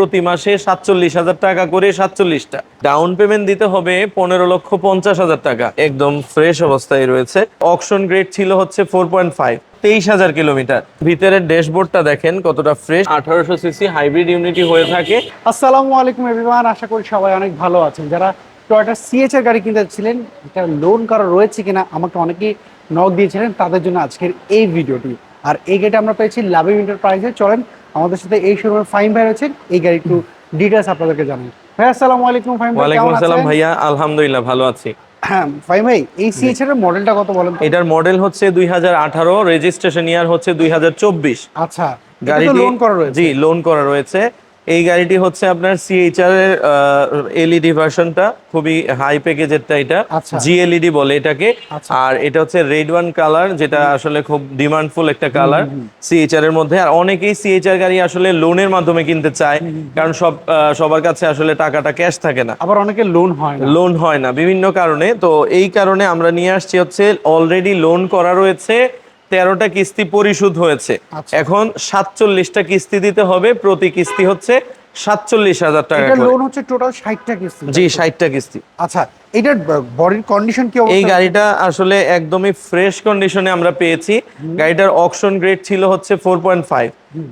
প্রতি মাসে সাতচল্লিশ হাজার টাকা করে সাতচল্লিশটা। ডাউন পেমেন্ট দিতে হবে পনেরো লক্ষ পঞ্চাশ হাজার টাকা। একদম ফ্রেশ অবস্থায় রয়েছে। অকশন গ্রেড ছিল হচ্ছে ফোর পয়েন্ট ফাইভ তেইশ হাজার কিলোমিটার। ভিতরের ড্যাশবোর্ডটা দেখেন কতটা ফ্রেশ আঠারোশো সিসি হাইব্রিড ইউনিটি হয়ে থাকে। আসসালামু আলাইকুম এভরিওয়ান আশা করি সবাই অনেক ভালো আছেন। যারা টয়োটা সিএচ এর গাড়ি কিনতে ছিলেন এটা লোন করা রয়েছে কিনা আমাকে অনেকেই নক দিয়েছিলেন, তাদের জন্য আজকের এই ভিডিওটি। আর এই গাড়িটা আমরা পেয়েছি লাভি প্রাইসে চলেন আমাদের সাথে এই শোরুমের ফাইন ভাই রয়েছেন এই গাড়ি একটু ডিটেলস আপনাদেরকে জানাই। ভাই আসসালামু আলাইকুম ফাইন ভাই ওয়ালাইকুম আলাইকুম আসসালাম ভাইয়া আলহামদুলিল্লাহ ভালো আছি। হ্যাঁ ফাইন ভাই এই সি এর মডেলটা কত বলেন তো? এটার মডেল হচ্ছে দুই হাজার আঠারো রেজিস্ট্রেশন ইয়ার হচ্ছে দুই হাজার চব্বিশ। আচ্ছা গাড়ি গাড়িটি লোন করা রয়েছে। জি লোন করা রয়েছে। এই গাড়িটি হচ্ছে আপনার সিএইচআর এর এলইডি ভার্সনটা খুবই হাই প্যাকেজেরটা এটা আচ্ছা। জিএলইডি বলে এটাকে। আচ্ছা। আর এটা হচ্ছে রেড ওয়ান কালার যেটা আসলে খুব ডিমান্ডফুল একটা কালার সিএইচআর এর মধ্যে। আর অনেকেই সিএইচআর গাড়ি আসলে লোনের মাধ্যমে কিনতে চায় কারণ সব সবার কাছে আসলে টাকাটা ক্যাশ থাকে না। আবার অনেকে লোন হয় না। লোন হয় না বিভিন্ন কারণে। তো এই কারণে আমরা নিয়ে আসছি হচ্ছে অলরেডি লোন করা রয়েছে তেরোটা কিস্তি পরিশোধ হয়েছে। আচ্ছা। এখন সাতচল্লিশটা কিস্তি দিতে হবে প্রতি কিস্তি হচ্ছে সাতচল্লিশ হাজার টাকা লোন হচ্ছে টোটাল ষাটটা কিস্তি জি ষাটটা কিস্তি। আচ্ছা এটার বডির কন্ডিশন কি এই গাড়িটা আসলে একদমই ফ্রেশ কন্ডিশনে আমরা পেয়েছি। গাড়িটার অকশন গ্রেড ছিল হচ্ছে ফোর পয়েন্ট ফাইভ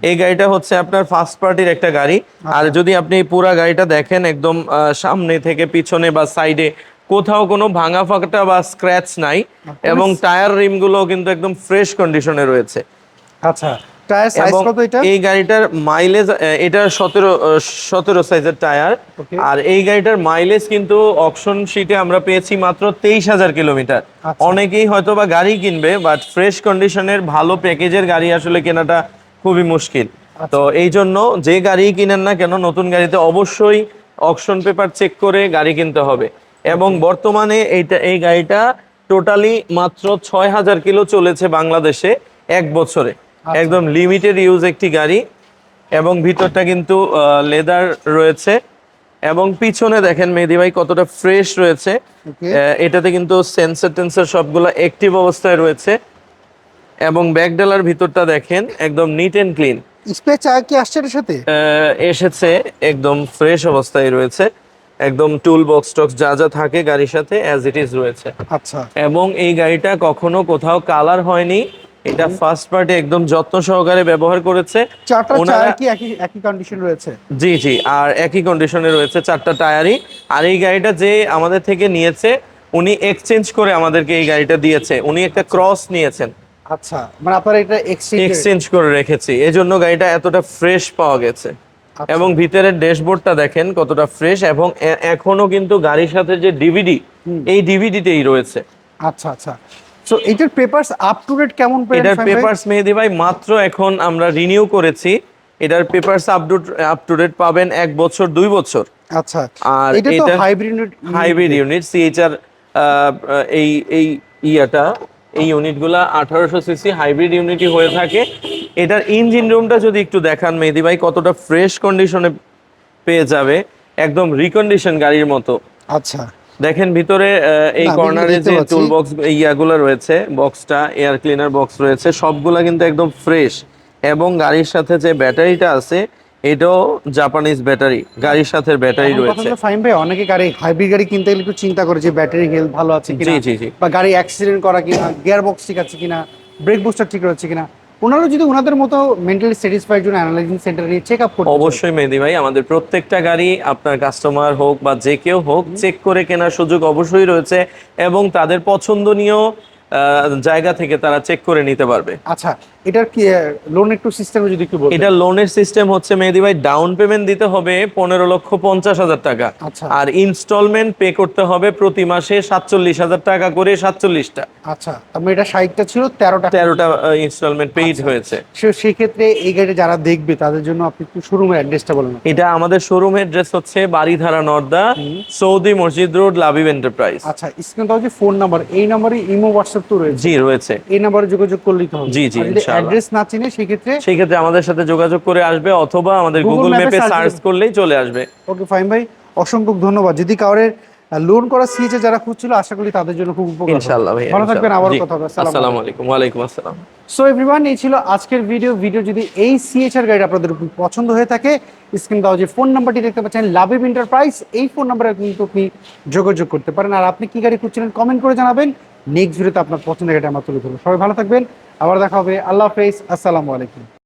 এই গাড়িটা হচ্ছে আপনার ফার্স্ট পার্টির একটা গাড়ি। আর যদি আপনি পুরা গাড়িটা দেখেন একদম সামনে থেকে পিছনে বা সাইডে কোথাও কোনো ভাঙা ফাঁকা বা স্ক্র্যাচ নাই এবং টায়ার রিমগুলো কিন্তু একদম ফ্রেশ কন্ডিশনে রয়েছে। আচ্ছা টায়ার সাইজ কত এটা এই গাড়িটার মাইলেজ এটা সতেরো সতেরো সাইজের টায়ার আর এই গাড়িটার মাইলেজ কিন্তু অকশন শিটে আমরা পেয়েছি মাত্র তেইশ হাজার কিলোমিটার আচ্ছা। অনেকেই হয়তো বা গাড়ি কিনবে বাট ফ্রেশ কন্ডিশনের ভালো প্যাকেজের গাড়ি আসলে কেনাটা খুবই মুশকিল। আচ্ছা। তো এই জন্য যে গাড়ি কিনেন না কেন নতুন গাড়িতে অবশ্যই অকশন পেপার চেক করে গাড়ি কিনতে হবে। এবং বর্তমানে এইটা এই গাড়িটা টোটালি মাত্র ছয় হাজার কিলো চলেছে বাংলাদেশে এক বছরে। আচ্ছা। একদম লিমিটেড ইউজ একটি গাড়ি এবং ভিতরটা কিন্তু লেদার রয়েছে এবং পিছনে দেখেন মেহেদি ভাই কতটা ফ্রেশ রয়েছে। এটাতে কিন্তু সেন্সর টেন্সর সবগুলো অ্যাক্টিভ অবস্থায় রয়েছে এবং ব্যাক ডালার ভিতরটা দেখেন একদম নিট এন্ড ক্লিন স্পে চা কি আসছে এর সাথে? এসেছে একদম ফ্রেশ অবস্থায় রয়েছে। একদম টুল বক্স টক্স যা যা থাকে গাড়ির সাথে অ্যাজ ইট ইজ রয়েছে। আচ্ছা। এবং এই গাড়িটা কখনো কোথাও কালার হয়নি। এটা ফার্স্ট পার্টি একদম যত্ন সহকারে ব্যবহার করেছে। চারটা চার কি একই একই কন্ডিশন রয়েছে? জি জি আর একই কন্ডিশনে রয়েছে চারটা টায়ারই আর এই গাড়িটা যে আমাদের থেকে নিয়েছে উনি এক্সচেঞ্জ করে আমাদেরকে এই গাড়িটা দিয়েছে। উনি একটা ক্রস নিয়েছেন। আচ্ছা মানে আপনারা এটা এক্সচেঞ্জ করে রেখেছি। এই জন্য গাড়িটা এতটা ফ্রেশ পাওয়া গেছে। আচ্ছা। এবং ভিতরের ড্যাশবোর্ডটা দেখেন কতটা ফ্রেশ এবং এখনও কিন্তু গাড়ির সাথে যে ডিভিডি এই ডিভিডিতেই রয়েছে। আচ্ছা আচ্ছা। সো এটার পেপারস আপ টু ডেট কেমন এটার পেপারস মেহেদি ভাই মাত্র এখন আমরা রিনিউ করেছি। এটার papers update up to date পাবেন এক বছর দুই বছর। আচ্ছা। আর এটা তো হাইব্রিড হাইব্রিড ইউনিট সিএইচআর এই এই ইয়াটা এই ইউনিটগুলা আঠারোশো সিসি হাইব্রিড ইউনিটই হয়ে থাকে। এটার ইঞ্জিন রুমটা যদি একটু দেখান মেহেদি ভাই কতটা ফ্রেশ কন্ডিশনে পেয়ে যাবে একদম রিকন্ডিশন গাড়ির মতো। আচ্ছা। দেখেন ভিতরে এই কর্নারে যে টুল বক্স ইয়াগুলো রয়েছে বক্সটা এয়ার ক্লিনার বক্স রয়েছে সবগুলা কিন্তু একদম ফ্রেশ এবং গাড়ির সাথে যে ব্যাটারিটা আছে এটাও জাপানিজ ব্যাটারি গাড়ির সাথে ব্যাটারি রয়েছে। ফাহিম ভাই অনেকে গাড়ি হাইব্রিড গাড়ি কিনতে গেলে একটু চিন্তা করে যে ব্যাটারি হেলথ ভালো আছে কিনা জি, জি, জি। বা গাড়ি অ্যাক্সিডেন্ট করা কিনা গিয়ার বক্স ঠিক আছে কিনা ব্রেক বুস্টার ঠিক রয়েছে কিনা। ওনারা যদি ওনাদের মতো মেন্টালি স্যাটিসফাইড জন্য অ্যানালাইজিং সেন্টারে নিয়ে চেক আপ করতে অবশ্যই মেহেদি ভাই আমাদের প্রত্যেকটা গাড়ি আপনার কাস্টমার হোক বা যে কেউ হোক চেক করে কেনার সুযোগ অবশ্যই রয়েছে এবং তাদের পছন্দনীয় জায়গা থেকে তারা চেক করে নিতে পারবে। আচ্ছা এটার কি লোন একটু সিস্টেমে যদি একটু বলতেন। এটা লোনের সিস্টেম হচ্ছে মেহেদি ভাই ডাউন পেমেন্ট দিতে হবে পনেরো লক্ষ পঞ্চাশ হাজার টাকা। আচ্ছা। আর ইনস্টলমেন্ট পে করতে হবে প্রতি মাসে সাতচল্লিশ হাজার টাকা করে সাতচল্লিশটা। আচ্ছা আমি এটা ষাটটা ছিল তেরোটা। তেরোটা ইনস্টলমেন্ট পেইড আচ্ছা। হয়েছে। সে- সেক্ষেত্রে এই গাড়ি যারা দেখবে তাদের জন্য আপনি একটু শোরুমের অ্যাড্রেসটা বলুন এটা আমাদের শোরুম অ্যাড্রেস হচ্ছে বাড়িধারা নর্দা সৌদি মসজিদ রোড লাভিভ এন্টারপ্রাইজ আচ্ছা স্ক্রিনে হচ্ছে ফোন নাম্বার এই নাম্বারে ইমো হোয়াটসঅ্যাপ তো রয়েছে। জি রয়েছে। এই নাম্বারে যোগাযোগ করলেই তো হবে। জি, জি। অ্যাড্রেস না চিনে সেক্ষেত্রে সেই ক্ষেত্রে আমাদের সাথে যোগাযোগ করে আসবে অথবা আমাদের গুগল ম্যাপে সার্চ করলেই চলে আসবে। ওকে ফাইন ভাই। অসংখ্য ধন্যবাদ। যদি কাউরের লোন করা সিএচে যারা খুঁজছিল আশা করি তাদের জন্য খুব উপকার ইনশাআল্লাহ ভাই ভালো থাকবেন আবার কথা হবে। আসসালামু আসসালামু আলাইকুম। আসসালাম। সো এভরিওয়ান এই ছিল আজকের ভিডিও ভিডিও যদি এই সিএচআর গাইড আপনাদের খুব পছন্দ হয়ে থাকে স্ক্রিন দেওয়া যে ফোন নাম্বারটি দেখতে পাচ্ছেন লাভিব এন্টারপ্রাইজ এই ফোন নাম্বারে কিন্তু আপনি যোগাযোগ করতে পারেন। আর আপনি কি গাড়ি খুঁজছিলেন কমেন্ট করে জানাবেন। নেক্সট ভিডিওতে আপনার পছন্দের গাড়িটা আমরা তুলে ধরবো। সবাই ভালো থাকবেন। আবার দেখা হবে। আল্লাহ হাফেজ। আসসালামু আলাইকুম।